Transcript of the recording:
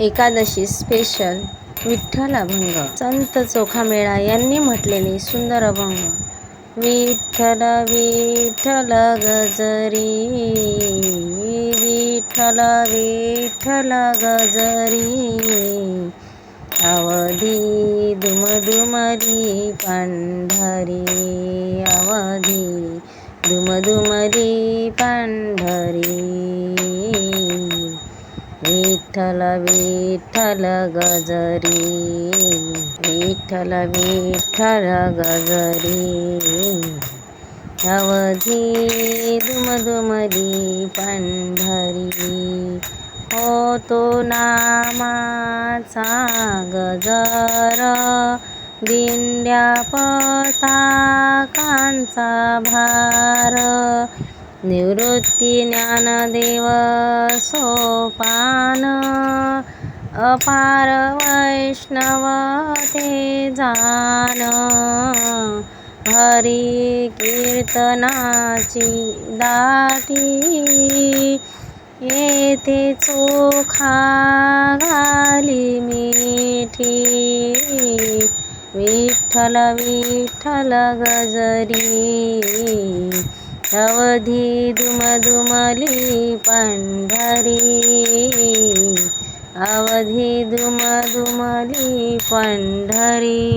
Ekadashi special Vitthal अभंग. संत चोखामेळा यांनी म्हटलेले सुंदर अभंग. विठ्ठल विठ्ठल गजरी विठ्ठल विठ्ठल गजरी. अवधी दुमदुमरी पंढरी अवधी दुमदुमरी पंढरी. विठ्ठल विठ्ठल गजरी विठ्ठल विठ्ठल गजरी. अवधी दुमदुमरी पंढरी होतो नामाचा गजर. दिंड्या पताकांचा भार. निवृत्ती ज्ञानदेव सोपान अपार वैष्णव ते जान. हरी कीर्तनाची दाटी येथे चोखा घाली मिठी. विठ्ठल विठ्ठल गजरी अवधी दुमदुमली पंढरी. अवधी दुमदुमली पंढरी.